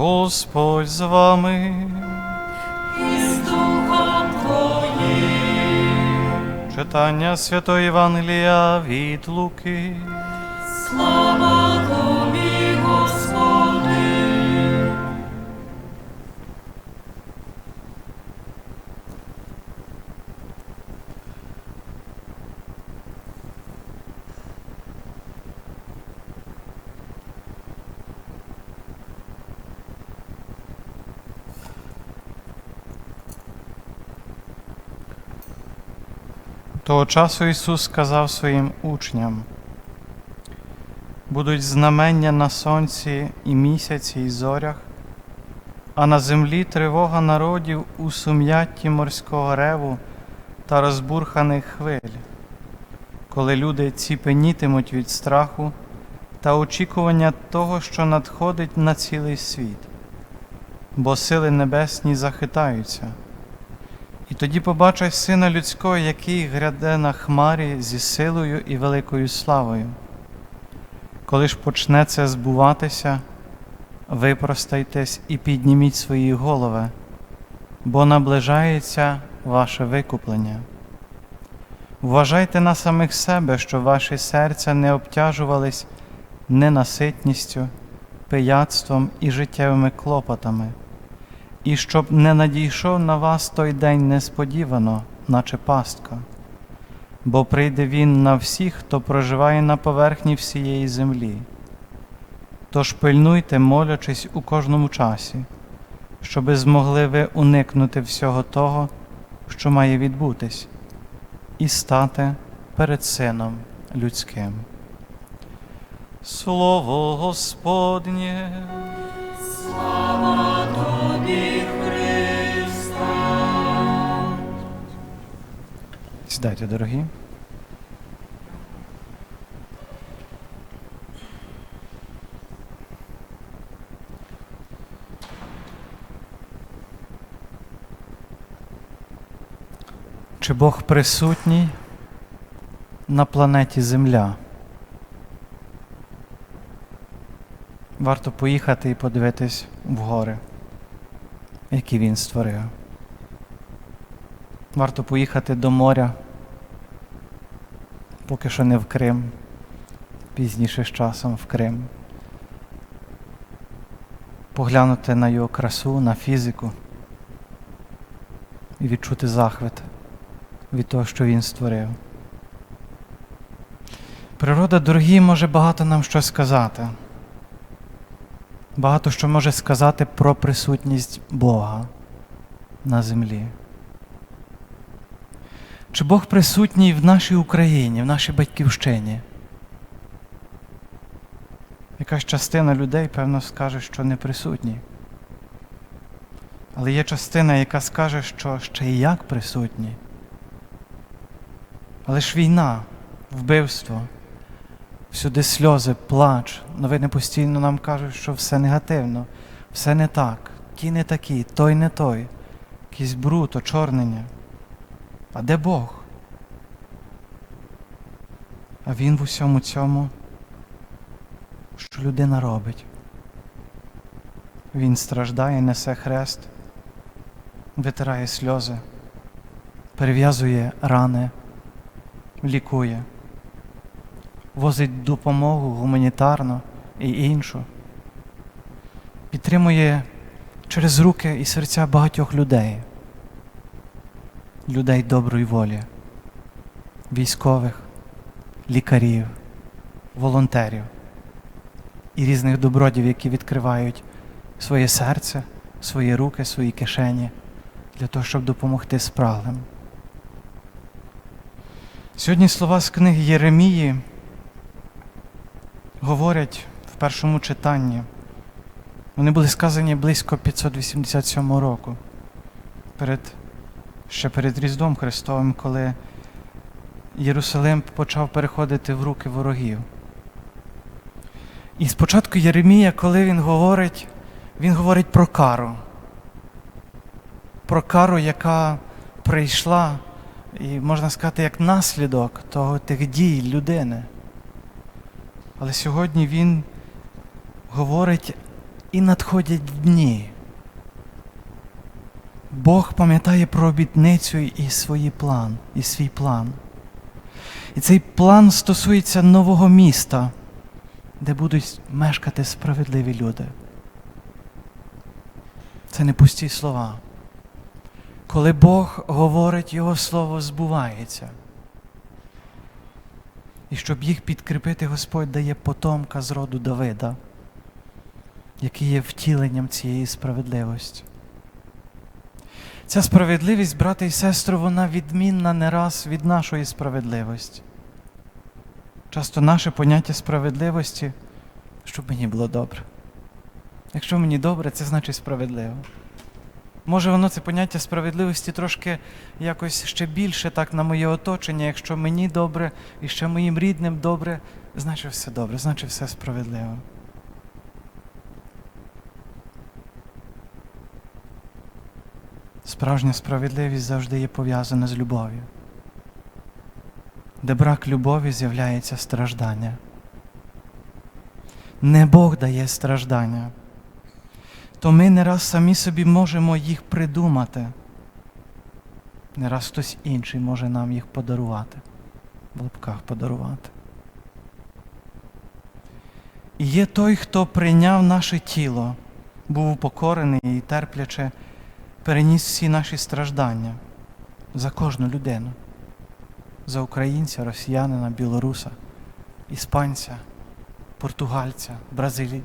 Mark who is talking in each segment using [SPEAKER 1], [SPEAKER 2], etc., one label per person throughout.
[SPEAKER 1] Господь з вами.
[SPEAKER 2] і з Духом Твоїм.
[SPEAKER 1] Читання Святої Євангелія від Луки.
[SPEAKER 2] Слава
[SPEAKER 1] Того часу Ісус сказав своїм учням: будуть знамення на сонці і місяці, і зорях, а на землі тривога народів у сум'ятті морського реву та розбурханих хвиль, коли люди ціпенітимуть від страху та очікування того, що надходить на цілий світ, бо сили небесні захитаються. І тоді побачать сина людського, який гряде на хмарі зі силою і великою славою. Коли ж почне це збуватися, випростайтесь і підніміть свої голови, бо наближається ваше викуплення. Вважайте на самих себе, що ваші серця не обтяжувались ненаситністю, пияцтвом і життєвими клопотами і щоб не надійшов на вас той день несподівано, наче пастка, бо прийде він на всіх, хто проживає на поверхні всієї землі. Тож пильнуйте, молячись у кожному часі, щоби змогли ви уникнути всього того, що має відбутись, і стати перед Сином людським. Слово Господнє.
[SPEAKER 2] Слава
[SPEAKER 1] Сідайте, дорогі. Чи Бог присутній на планеті Земля? Варто поїхати і подивитись в гори, які він створив. Варто поїхати до моря, поки що не в Крим, пізніше з часом в Крим. Поглянути на його красу, на фізику і відчути захват від того, що він створив. Природа, дорогі, може багато нам що сказати. Багато що може сказати про присутність Бога на землі. Чи Бог присутній в нашій Україні, в нашій батьківщині? Якась частина людей, певно, скаже, що не присутній. Але є частина, яка скаже, що ще і як присутній. Але ж війна, вбивство, всюди сльози, плач. Новини постійно нам кажуть, що все негативно, все не так, ті не такі, той не той, якийсь бруд, очорнення. А де Бог? А Він в усьому цьому, що людина робить. Він страждає, несе хрест, витирає сльози, перев'язує рани, лікує, возить допомогу гуманітарну і іншу, підтримує через руки і серця багатьох людей людей доброї волі, військових, лікарів, волонтерів і різних добродів, які відкривають своє серце, свої руки, свої кишені для того, щоб допомогти спраглим. Сьогодні слова з книги Єремії говорять в першому читанні. Вони були сказані близько 587 року перед ще перед Різдвом Христовим, коли Єрусалим почав переходити в руки ворогів. І спочатку Єремія, коли він говорить, він говорить про кару. Про кару, яка прийшла, і можна сказати, як наслідок того тих дій людини. Але сьогодні він говорить і надходять дні. Бог пам'ятає про обітницю і свій план, і свій план. І цей план стосується нового міста, де будуть мешкати справедливі люди. Це не пусті слова. Коли Бог говорить, Його слово збувається. І щоб їх підкріпити, Господь дає потомка з роду Давида, який є втіленням цієї справедливості. Ця справедливість, брати і сестри, вона відмінна не раз від нашої справедливості. Часто наше поняття справедливості, щоб мені було добре. Якщо мені добре, це значить справедливо. Може, воно це поняття справедливості трошки якось ще більше так на моє оточення. Якщо мені добре і ще моїм рідним добре, значить все добре, значить все справедливо. Справжня справедливість завжди є пов'язана з любов'ю. Де брак любові з'являється страждання. Не Бог дає страждання, то ми не раз самі собі можемо їх придумати. Не раз хтось інший може нам їх подарувати, в лапках подарувати. І є той, хто прийняв наше тіло, був упокорений і терпляче переніс всі наші страждання за кожну людину, за українця, росіянина, білоруса, іспанця, португальця, Бразилі...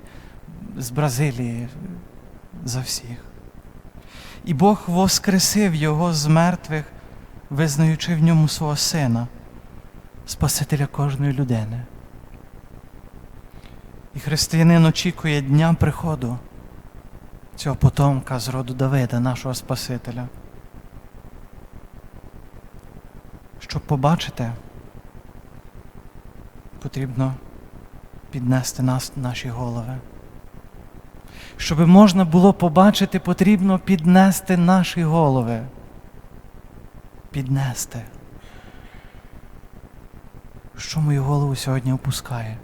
[SPEAKER 1] з Бразилії, за всіх. І Бог воскресив його з мертвих, визнаючи в ньому свого сина, Спасителя кожної людини. І християнин очікує дня приходу цього потомка з роду Давида, нашого Спасителя. Щоб побачити, потрібно піднести нас наші голови. Щоб можна було побачити, потрібно піднести наші голови. Піднести. Що мою голову сьогодні опускає?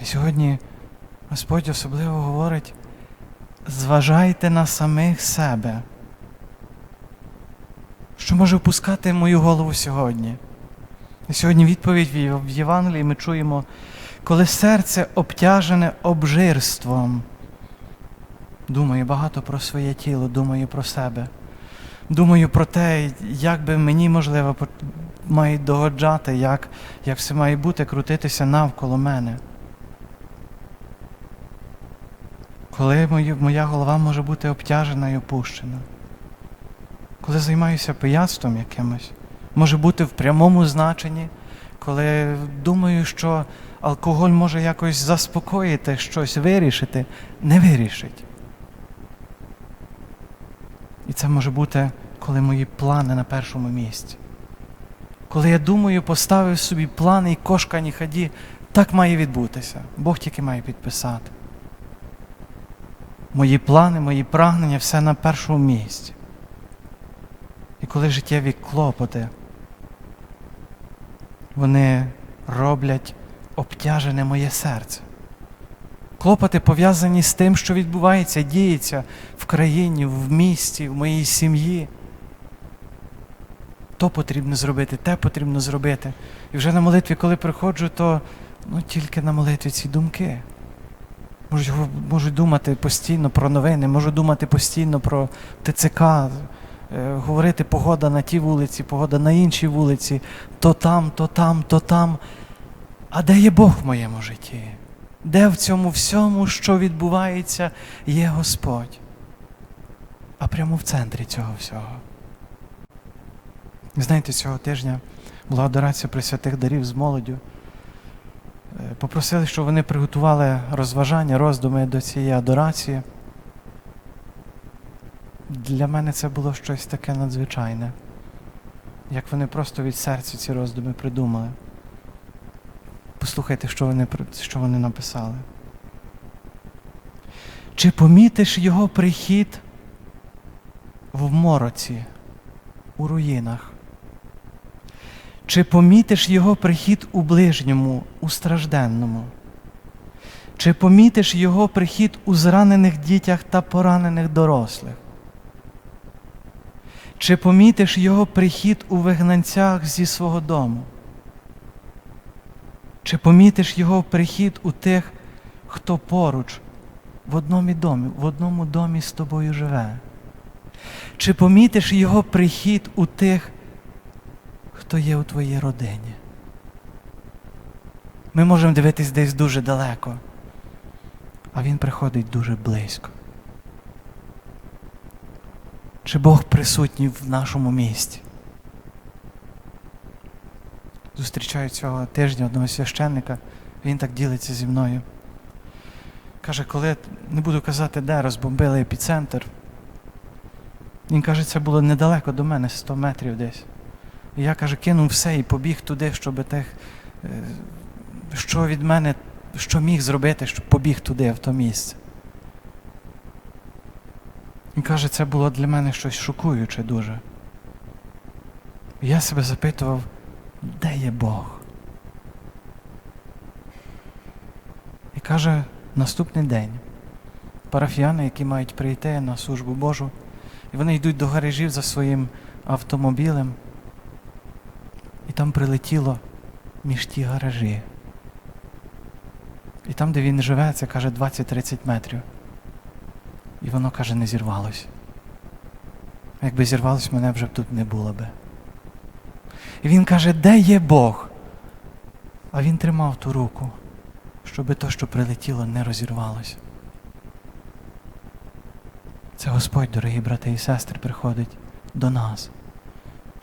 [SPEAKER 1] І сьогодні Господь особливо говорить, зважайте на самих себе. Що може опускати мою голову сьогодні? І сьогодні відповідь в Євангелії ми чуємо, коли серце обтяжене обжирством. Думаю багато про своє тіло, думаю про себе. Думаю про те, як би мені, можливо, має догоджати, як, як все має бути, крутитися навколо мене. Коли моя голова може бути обтяжена і опущена. Коли займаюся пияцтвом якимось, може бути в прямому значенні, коли думаю, що алкоголь може якось заспокоїти, щось вирішити, не вирішить. І це може бути, коли мої плани на першому місці. Коли я думаю, поставив собі плани і кошка ні ході, так має відбутися. Бог тільки має підписати. Мої плани, мої прагнення все на першому місці. І коли життєві клопоти, вони роблять обтяжене моє серце. Клопоти пов'язані з тим, що відбувається, діється в країні, в місті, в моїй сім'ї. То потрібно зробити, те потрібно зробити. І вже на молитві, коли приходжу, то ну, тільки на молитві ці думки. Можуть, можуть думати постійно про новини, можу думати постійно про ТЦК, е, говорити погода на тій вулиці, погода на іншій вулиці, то там, то там, то там. А де є Бог в моєму житті? Де в цьому всьому, що відбувається, є Господь? А прямо в центрі цього всього. Знаєте, цього тижня була адорація Пресвятих дарів з молоддю. Е, Попросили, щоб вони приготували розважання, роздуми до цієї адорації. Для мене це було щось таке надзвичайне, як вони просто від серця ці роздуми придумали. Послухайте, що вони, що вони написали. Чи помітиш його прихід в мороці, у руїнах? Чи помітиш його прихід у ближньому, у стражденному? Чи помітиш Його прихід у зранених дітях та поранених дорослих? Чи помітиш Його прихід у вигнанцях зі свого дому? Чи помітиш Його прихід у тих, хто поруч в одному домі, в одному домі з тобою живе? Чи помітиш Його прихід у тих, хто є у твоїй родині? Ми можемо дивитись десь дуже далеко, а Він приходить дуже близько. Чи Бог присутній в нашому місті? Зустрічаю цього тижня одного священника, він так ділиться зі мною. Каже, коли не буду казати, де розбомбили епіцентр. Він каже, це було недалеко до мене, 100 метрів десь. І я каже, кинув все і побіг туди, щоб тих, е, що від мене, що міг зробити, щоб побіг туди, в то місце. Він каже, це було для мене щось шокуюче дуже. І я себе запитував, де є Бог? І каже, наступний день парафіяни, які мають прийти на службу Божу, і вони йдуть до гаражів за своїм автомобілем, і там прилетіло між ті гаражі. І там, де він живе, це каже 20-30 метрів. І воно каже, не зірвалось. Якби зірвалось, мене вже б тут не було би. І він каже, де є Бог? А він тримав ту руку, щоби то, що прилетіло, не розірвалося. Це Господь, дорогі брати і сестри, приходить до нас,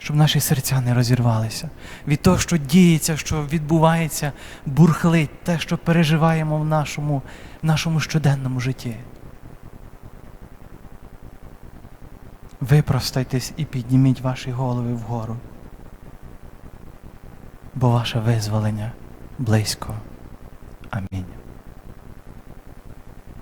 [SPEAKER 1] щоб наші серця не розірвалися. Від того, що діється, що відбувається, бурхлить те, що переживаємо в нашому, в нашому щоденному житті. Випростайтесь і підніміть ваші голови вгору, бо ваше визволення близько. Амінь.